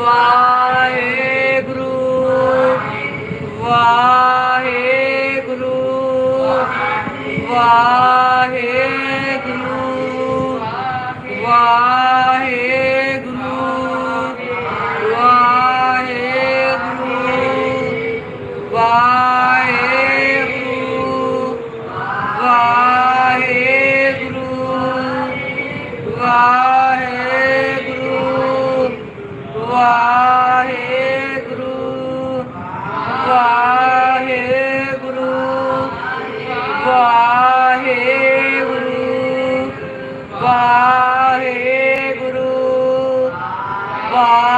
Waheguru Waheguru Waheguru Waheguru Waheguru Waheguru Waheguru Waheguru. Waheguru